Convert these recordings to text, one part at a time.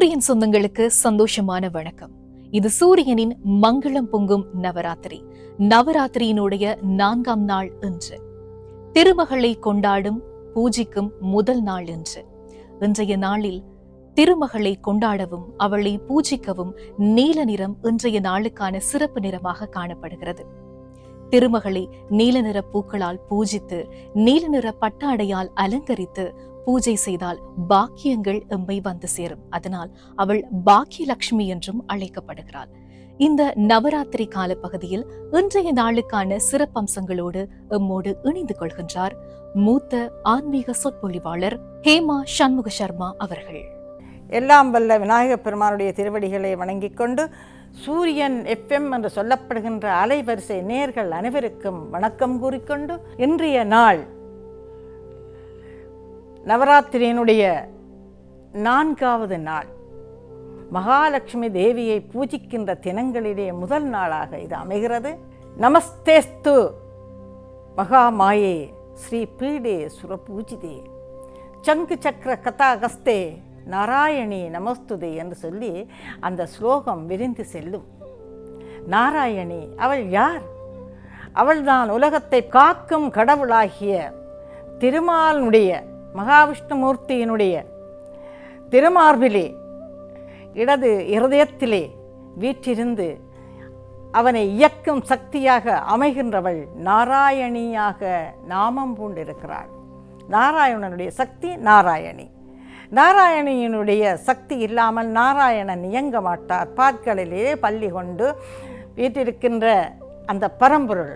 சூரியன் சொந்தங்களுக்கு சந்தோஷமான வணக்கம். இது சூரியனின் மங்களம் பொங்கும் நவராத்திரி. நவராத்திரியினுடைய நான்காம் நாள் என்று திருமகளை கொண்டாடும் பூஜிக்கும் முதல் நாள் என்று இன்றைய நாளில் திருமகளை கொண்டாடவும் அவளை பூஜிக்கவும் நீல நிறம் இன்றைய நாளுக்கான சிறப்பு நிறமாக காணப்படுகிறது. திருமகளை நீல நிற பூக்களால் பூஜித்து நீல நிற பட்டாடையால் அலங்கரித்து பூஜை செய்தால் பாக்கியங்கள் எம்மை வந்து சேரும். அதனால் அவள் பாக்கியலட்சுமி என்றும் அழைக்கப்படுகிறாள். இந்த நவராத்திரி கால பகுதியில் இன்றைய நாளுக்கான சிறப்பம்சங்களோடு எம்மோடு இணைந்து கொள்கின்றார் மூத்த ஆன்மீக சொற்பொழிவாளர் ஹேமா சண்முக சர்மா அவர்கள். எல்லாம் வல்ல விநாயகப் பெருமானுடைய திருவடிகளை வணங்கிக் கொண்டு சூரியன் எஃப்எம் என்று சொல்லப்படுகின்ற அலைவரிசை நேர்கள் அனைவருக்கும் வணக்கம் கூறிக்கொண்டு இன்றைய நாள் நவராத்திரியினுடைய நான்காவது நாள். மகாலட்சுமி தேவியை பூஜிக்கின்ற தினங்களிலே முதல் நாளாக இது அமைகிறது. நமஸ்தேஸ்து மகாமாயே ஸ்ரீ பீடே சுரபூஜிதே சங்கு சக்கர கதாகஸ்தே நாராயணி நமஸ்துதே என்று சொல்லி அந்த ஸ்லோகம் விரிந்து செல்லும். நாராயணி அவள் யார்? அவள்தான் உலகத்தை காக்கும் கடவுளாகிய திருமாலனுடைய மகாவிஷ்ணுமூர்த்தியினுடைய திருமார்பிலே இடது இருதயத்திலே வீற்றிருந்து அவனை இயக்கும் சக்தியாக அமைகின்றவள் நாராயணியாக நாமம் பூண்டிருக்கிறாள். நாராயணனுடைய சக்தி நாராயணி. நாராயணியினுடைய சக்தி இல்லாமல் நாராயணன் இயங்க மாட்டார். பாற்களிலே பள்ளி கொண்டு வீட்டிருக்கின்ற அந்த பரம்பொருள்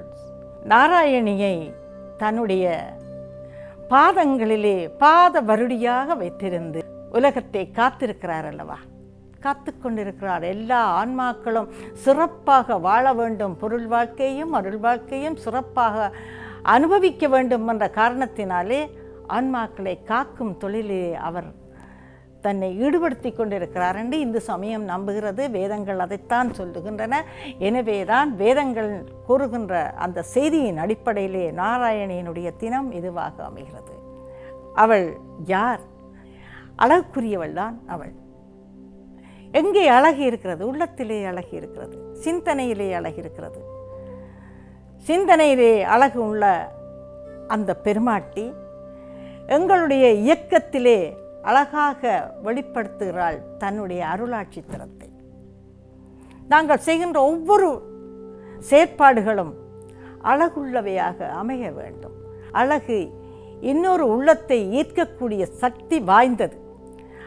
நாராயணியை தன்னுடைய பாதங்களிலே பாத வருடியாக வைத்திருந்து உலகத்தை காத்திருக்கிறார் அல்லவா? காத்து கொண்டிருக்கிறார். எல்லா ஆன்மாக்களும் சிறப்பாக வாழ வேண்டும். பொருள் வாழ்க்கையும் அருள் வாழ்க்கையும் சிறப்பாக அனுபவிக்க வேண்டும் என்ற காரணத்தினாலே ஆன்மாக்களை காக்கும் தொழிலே அவர் தன்னை ஈடுபடுத்தி கொண்டிருக்கிறார் என்று இந்து சமயம் நம்புகிறது. வேதங்கள் அதைத்தான் சொல்லுகின்றன. எனவே தான் வேதங்கள் கூறுகின்ற அந்த செய்தியின் அடிப்படையிலே நாராயணியனுடைய தினம் இதுவாக அமைகிறது. அவள் யார்? அழகுக்குரியவள் தான் அவள். எங்கே அழகு இருக்கிறது? உள்ளத்திலே அழகு இருக்கிறது. சிந்தனையிலே அழகு இருக்கிறது. சிந்தனையிலே அழகு உள்ள அந்த பெருமாட்டி எங்களுடைய இயக்கத்திலே அழகாக வெளிப்படுத்துகிறாள் தன்னுடைய அருளாட்சி திறத்தை நாங்கள் செய்கின்ற ஒவ்வொரு செயற்பாடுகளும் அழகுள்ளவையாக அமைய வேண்டும். அழகு இன்னொரு உள்ளத்தை ஈர்க்கக்கூடிய சக்தி வாய்ந்தது.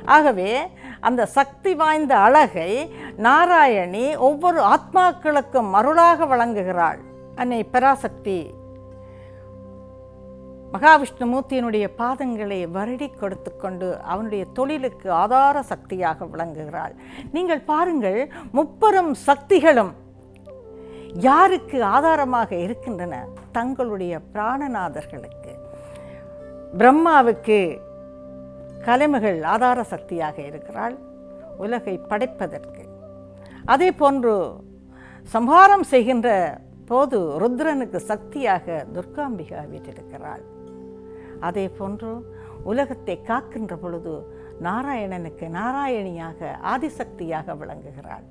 ஆகவே அந்த சக்தி வாய்ந்த அழகை நாராயணி ஒவ்வொரு ஆத்மாக்களுக்கும் அருளாக வழங்குகிறாள். அன்னை பராசக்தி மகாவிஷ்ணுமூர்த்தியினுடைய பாதங்களை வருடி கொடுத்து கொண்டு அவனுடைய தொழிலுக்கு ஆதார சக்தியாக விளங்குகிறாள். நீங்கள் பாருங்கள் முப்பெரும் சக்திகளும் யாருக்கு ஆதாரமாக இருக்கின்றன? தங்களுடைய பிராணநாதர்களுக்கு. பிரம்மாவுக்கு கலைமகள் ஆதார சக்தியாக இருக்கிறாள் உலகை படைப்பதற்கு. அதே போன்று சம்ஹாரம் செய்கின்ற போது ருத்ரனுக்கு சக்தியாக துர்காம்பிகா வீட்டிருக்கிறாள் அதே போன்று உலகத்தை காக்கின்ற பொழுது நாராயணனுக்கு நாராயணியாக ஆதிசக்தியாக விளங்குகிறாள்.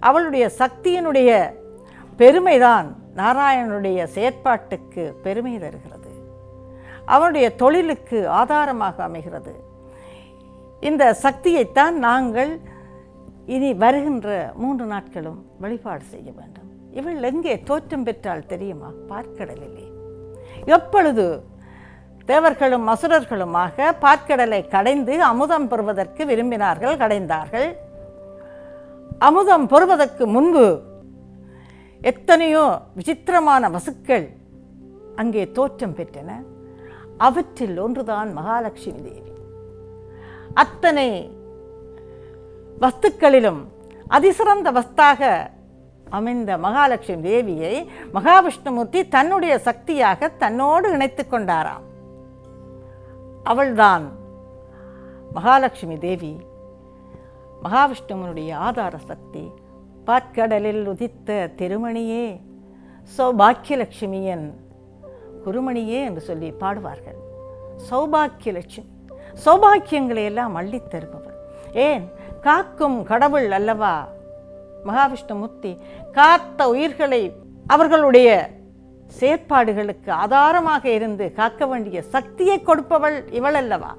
அவளுடைய சக்தியினுடைய பெருமைதான் நாராயணனுடைய செயற்பாட்டுக்கு பெருமை தருகிறது. அவனுடைய தொழிலுக்கு ஆதாரமாக அமைகிறது. இந்த சக்தியைத்தான் நாங்கள் இனி வருகின்ற மூன்று நாட்களும் வழிபாடு செய்ய வேண்டும். இவள் எங்கே தோற்றம் பெற்றால் தெரியுமா? பார்க்கடலிலே. எப்பொழுது தேவர்களும் அசுரர்களுமாக பாற்கடலை கடைந்து அமுதம் பெறுவதற்கு விரும்பினார்கள் கடைந்தார்கள். அமுதம் பெறுவதற்கு முன்பு எத்தனையோ விசித்திரமான வசுக்கள் அங்கே தோற்றம் பெற்றன. அவற்றில் ஒன்றுதான் மகாலட்சுமி தேவி. அத்தனை வஸ்துக்களிலும் அதிசிறந்த வஸ்தாக அமைந்த மகாலட்சுமி தேவியை மகாவிஷ்ணுமூர்த்தி தன்னுடைய சக்தியாக தன்னோடு இணைத்து கொண்டாராம். அவள்தான். மகாலட்சுமி தேவி மகாவிஷ்ணுவனுடைய ஆதார சக்தி பாற்கடலில் உதித்த திருமணியே சௌபாக்கியலட்சுமியன் குருமணியே என்று சொல்லி பாடுவார்கள். சௌபாக்கியலட்சுமி சௌபாக்கியங்களை எல்லாம் அள்ளித் தருபவர். ஏன்? காக்கும் கடவுள் அல்லவா? மகாவிஷ்ணுமூர்த்தி காத்த உயிர்களை அவர்களுடைய செயற்பாடுகளுக்கு ஆதாரமாக இருந்து காக்க வேண்டிய சக்தியை கொடுப்பவள் இவள் அல்லவா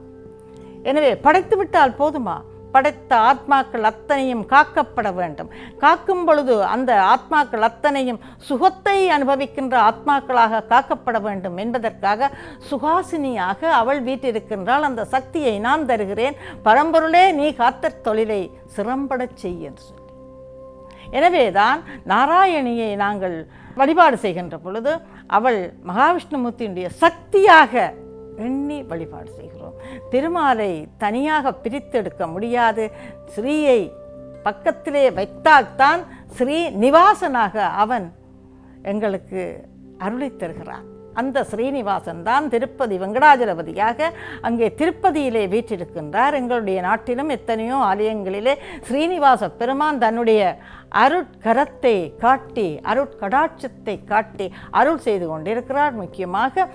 எனவே படைத்து விட்டால் போதுமா? படைத்த ஆத்மாக்கள் அத்தனையும் காக்கப்பட வேண்டும். காக்கும் பொழுது அந்த ஆத்மாக்கள் அத்தனையும் சுகத்தை அனுபவிக்கின்ற ஆத்மாக்களாக காக்கப்பட வேண்டும் என்பதற்காக சுகாசினியாக அவள் வீட்டிருக்கின்றால் அந்த சக்தியை நான் தருகிறேன். பரம்பொருளே நீ காத்த தொழிலை சிறம்படச் செய் என்று எனவேதான் நாராயணியை நாங்கள் வழிபாடு செய்கின்ற பொழுது அவள் மகாவிஷ்ணுமூர்த்தியினுடைய சக்தியாக எண்ணி வழிபாடு செய்கிறோம். திருமாலை தனியாக பிரித்தெடுக்க முடியாது. ஸ்ரீயை பக்கத்திலே வைத்தால்தான் ஸ்ரீ நிவாசனாக அவன் எங்களுக்கு அருளித் தருகிறான். அந்த ஸ்ரீனிவாசன் தான் திருப்பதி வெங்கடாஜலபதியாக அங்கே திருப்பதியிலே வீற்றிருக்கின்றார். எங்களுடைய நாட்டிலும் எத்தனையோ ஆலயங்களிலே ஸ்ரீனிவாச பெருமான் தன்னுடைய அருட்கரத்தை காட்டி அருட்கடாட்சத்தை காட்டி அருள் செய்து கொண்டிருக்கிறார். முக்கியமாக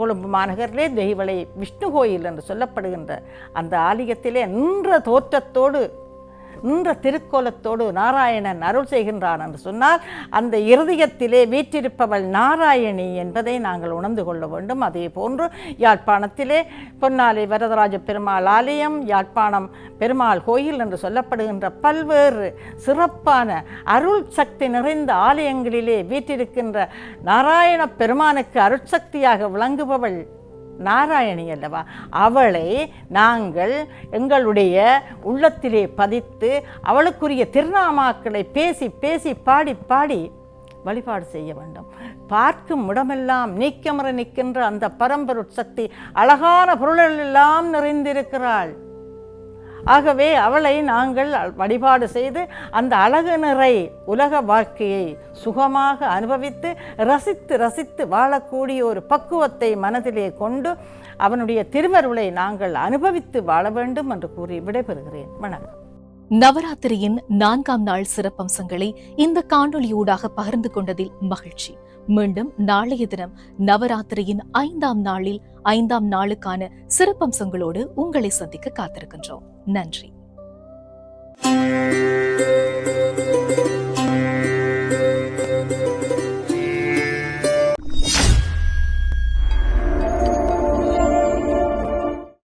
கொழும்பு மாநகரிலே தெய்வலை விஷ்ணு கோயில் என்று சொல்லப்படுகின்ற அந்த ஆலயத்திலே நின்ற தோற்றத்தோடு நின்ற திருக்கோலத்தோடு நாராயணன் அருள் செய்கின்றான் என்று சொன்னால் அந்த இருதயத்திலே வீற்றிருப்பவள் நாராயணி என்பதை நாங்கள் உணர்ந்து கொள்ள வேண்டும். அதே போன்று யாழ்ப்பாணத்திலே பொன்னாலை வரதராஜ பெருமாள் ஆலயம் யாழ்ப்பாணம் பெருமாள் கோயில் என்று சொல்லப்படுகின்ற பல்வேறு சிறப்பான அருள் சக்தி நிறைந்த ஆலயங்களிலே வீற்றிருக்கின்ற நாராயண பெருமானுக்கு அருட்சக்தியாக விளங்குபவள் நாராயணி அல்லவா? அவளை நாங்கள் எங்களுடைய உள்ளத்திலே பதித்து அவளுக்குரிய திருநாமாக்களை பேசி பேசி பாடி பாடி வழிபாடு செய்ய வேண்டும். பார்க்கும் இடமெல்லாம் நீக்கமர நிற்கின்ற அந்த பரம்பரு சக்தி அழகான பொருளெல்லாம் நிறைந்திருக்கிறாள். ஆகவே அவளை நாங்கள் வழிபாடு செய்து அந்த அழகு நிறை உலக வாழ்க்கையை சுகமாக அனுபவித்து ரசித்து ரசித்து வாழக்கூடிய ஒரு பக்குவத்தை மனதிலே கொண்டு அவனுடைய திருவருளை நாங்கள் அனுபவித்து வாழ வேண்டும் என்று கூறி விடைபெறுகிறேன். வணக்கம். நவராத்திரியின் நான்காம் நாள் சிறப்பம்சங்களை இந்த காணொலியூடாக பகிர்ந்து கொண்டதில் மகிழ்ச்சி. மீண்டும் நாளைய தினம் நவராத்திரியின் ஐந்தாம் நாளில் ஐந்தாம் நாளுக்கான சிறப்பம்சங்களோடு உங்களை சந்திக்க காத்திருக்கின்றோம். நன்றி.